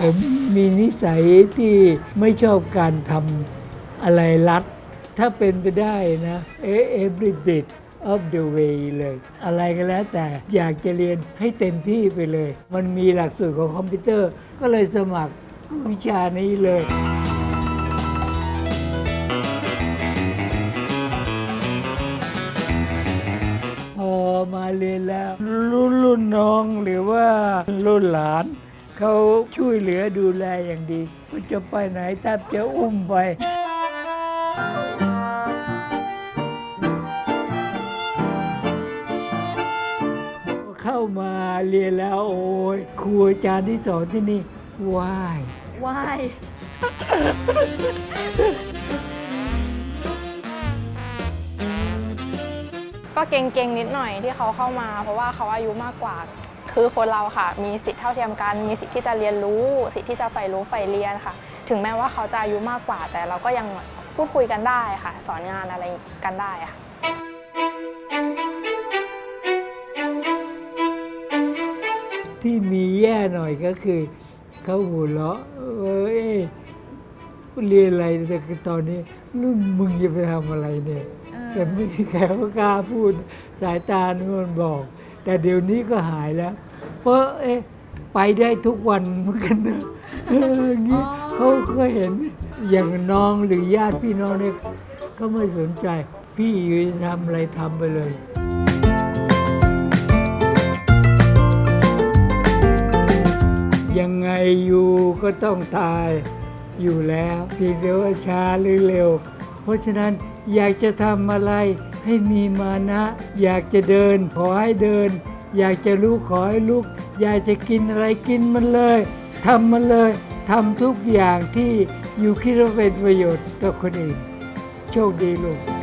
ผมมีนิสัยที่ไม่ชอบการทำอะไรรัด ถ้าเป็นไปได้นะ every bit of the way เลย อะไรก็แล้วแต่อยากจะเรียนให้เต็มที่ไปเลย มันมีหลักสูตรของคอมพิวเตอร์ ก็เลยสมัครวิชานี้เลยพอมาเรียนแล้วรุ่นรุ่นน้องหรือว่ารุ่นหลาน เขาช่วยเหลือดูแลอย่างดีว่าจะไปไหนแทบจะอุ้มไป เข้ามาเรียนแล้วโอ้ยครูอาจารย์ที่สอนที่นี่ว้ายว้ายก็เก่งๆนิดหน่อยที่เขาเข้ามา เพราะว่าเขาอายุมากกว่า คือคนเราค่ะ มีสิทธิเท่าเทียมกัน มีสิทธิ์ที่จะเรียนรู้ สิทธิ์ที่จะใฝ่รู้ใฝ่เรียนค่ะ ถึงแม้ว่าเขาจะอายุมากกว่า แต่เราก็ยังพูดคุยกันได้ค่ะ สอนงานอะไรกันได้ค่ะที่มีแย่หน่อยก็คือ เขาหัวเราะเอ้ยเรียนอะไรแต่ตอนนี้รุ่นมึงจะไปทำอะไรเนี่ย แต่ไม่มีใครเขากล้าพูดสายตานี่มันบอก แต่เดี๋ยวนี้ก็หายแล้ว เพราะเอ๊ะไปได้ทุกวันเหมือนกันนะเอออย่างนี้เขาก็เห็นอย่างน้องหรือญาติพี่น้องเนี่ยก็ไม่สนใจ พี่จะทำอะไรทำไปเลย ยังไงอยู่ก็ต้องตายอยู่แล้วเพียงแต่ว่าช้าหรือเร็ว เพราะฉะนั้นอยากจะทำอะไรให้มีมานะ อยากจะเดิน ขอให้เดิน อยากจะลุกขอให้ลุก อยากจะกินอะไรกินมันเลยทำมันเลยทำทุกอย่างที่อยู่คิดว่าเป็นประโยชน์ต่อคนอื่น โชคดีลูก